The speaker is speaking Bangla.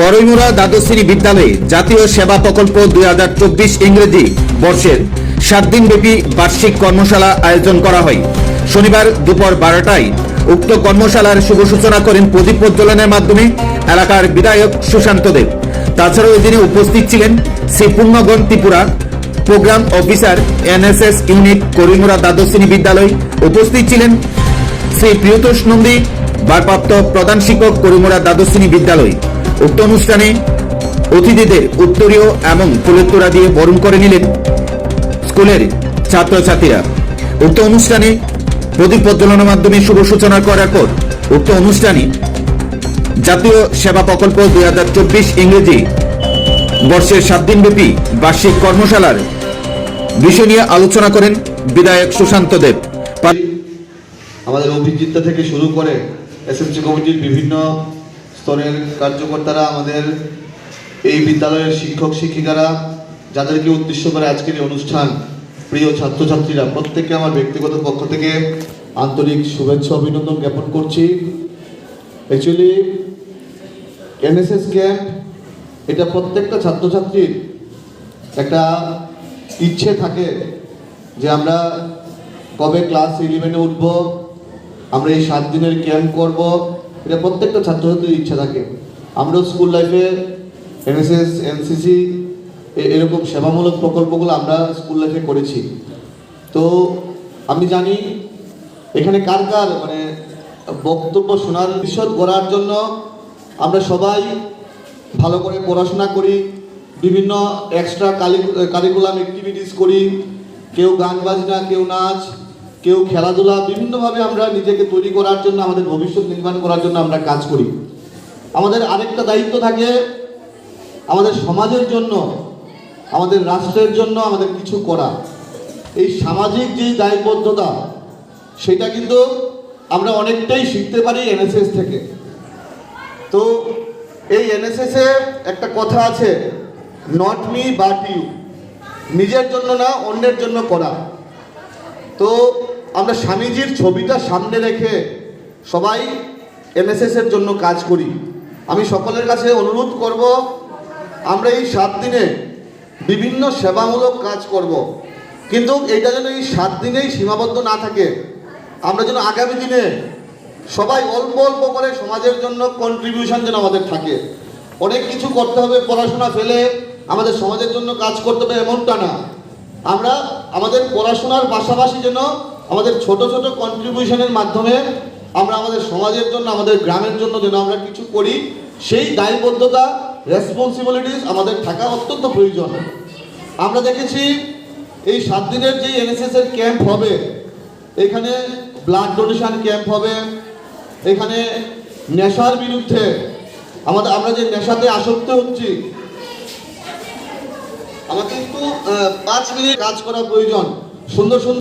করইমুরা দ্বাদশ শ্রেণি বিদ্যালয়ে জাতীয় সেবা প্রকল্প দুই হাজার চব্বিশ ইংরেজি বর্ষের সাত দিনব্যাপী বার্ষিক কর্মশালা আয়োজন করা হয়। শনিবার দুপুর বারোটায় উক্ত কর্মশালার শুভ সূচনা করেন প্রদীপ প্রজ্বলনের মাধ্যমে এলাকার বিধায়ক সুশান্ত দেব। তাছাড়াও এদিনে উপস্থিত ছিলেন Shri পূর্ণগণ Tripura programme officer NSS unit করিমুরা দ্বাদশ শ্রেণি বিদ্যালয়। উপস্থিত ছিলেন শ্রী প্রিয়তোষ নন্দী, ভারপ্রাপ্ত প্রধান শিক্ষক করিমুরা দ্বাদশ শ্রেণি বিদ্যালয়। উক্ত অনুষ্ঠানে অতিথিদের উত্তরীয় এবং ফুলেত্তরা দিয়ে বরণ করে নিলেন স্কুলের ছাত্রছাত্রীরা। উক্ত অনুষ্ঠানে প্রদীপ প্রজ্বলনের মাধ্যমে শুভ সূচনা করার পর উক্ত অনুষ্ঠানে জাতীয় সেবা প্রকল্প দুই ইংরেজি বর্ষের সাত দিনব্যাপী বার্ষিক কর্মশালার বিষয় নিয়ে আলোচনা করেন বিধায়ক সুশান্ত দেব। আমাদের অভিজিৎতা থেকে শুরু করে এসএমসি কমিটির বিভিন্ন স্তরের কার্যকর্তারা আমাদের এই বিদ্যালয়ের শিক্ষক শিক্ষিকারা, যাদেরকে উদ্দেশ্য করে আজকের এই অনুষ্ঠান, প্রিয় ছাত্রছাত্রীরা, প্রত্যেককে আমার ব্যক্তিগত পক্ষ থেকে আন্তরিক শুভেচ্ছা, অভিনন্দন জ্ঞাপন করছি। অ্যাকচুয়ালি এনএসএস ক্যাম্প এটা প্রত্যেকটা ছাত্রছাত্রীর একটা ইচ্ছে থাকে যে আমরা কবে ক্লাস ইলেভেনে উঠব, আমরা এই সাত দিনের ক্যাম্প করব। এটা প্রত্যেকটা ছাত্রছাত্রীর ইচ্ছা থাকে। আমরাও স্কুল লাইফে এনএসএস এনসিসি এরকম সেবামূলক প্রকল্পগুলো আমরা স্কুল লাইফে করেছি। তো আমি জানি এখানে কার কার মানে বক্তব্য শোনার ভবিষ্যৎ গড়ার জন্য আমরা সবাই ভালো করে পড়াশোনা করি, বিভিন্ন এক্সট্রা কারিকুলাম অ্যাক্টিভিটিস করি। কেউ গান বাজনা, কেউ নাচ কেউ খেলাধুলা বিভিন্নভাবে আমরা নিজেকে তৈরি করার জন্য, আমাদের ভবিষ্যৎ নির্মাণ করার জন্য আমরা কাজ করি। আমাদের আরেকটা দায়িত্ব থাকে আমাদের সমাজের জন্য, আমাদের রাষ্ট্রের জন্য আমাদের কিছু করা। এই সামাজিক যে দায়বদ্ধতা, সেটা কিন্তু আমরা অনেকটাই শিখতে পারি এনএসএস থেকে। তো এই এনএসএস একটা কথা আছে নট মি বাট ইউ নিজের জন্য না, অন্যের জন্য করা। তো আমরা স্বামীজির ছবিটা সামনে রেখে সবাই এনএসএস এর জন্য কাজ করি। আমি সকলের কাছে অনুরোধ করব, আমরা এই সাত দিনে বিভিন্ন সেবামূলক কাজ করব। কিন্তু এটা যেন এই সাত দিনেই সীমাবদ্ধ না থাকে, আমরা যেন আগামী দিনে সবাই অল্প অল্প করে সমাজের জন্য কন্ট্রিবিউশন যেন আমাদের থাকে। অনেক কিছু করতে হবে, পড়াশোনা ফেলে আমাদের সমাজের জন্য কাজ করতে হবে, এমনটা না। আমরা আমাদের পড়াশোনার পাশাপাশি যেন আমাদের ছোট ছোট কন্ট্রিবিউশনের মাধ্যমে আমরা আমাদের সমাজের জন্য, আমাদের গ্রামের জন্য যেন আমরা কিছু করি, সেই দায়বদ্ধতা রেসপন্সিবিলিটিস আমাদের থাকা অত্যন্ত প্রয়োজন। আমরা দেখেছি এই সাত দিনের যে এনএসএস এর ক্যাম্প হবে, এখানে ব্লাড ডোনেশন ক্যাম্প হবে, এখানে নেশার বিরুদ্ধে আমাদের, আমরা যে নেশাতে আসক্ত হচ্ছি, আমাকে একটু পাঁচ মিনিট কাজ করা প্রয়োজন। সুন্দর সুন্দর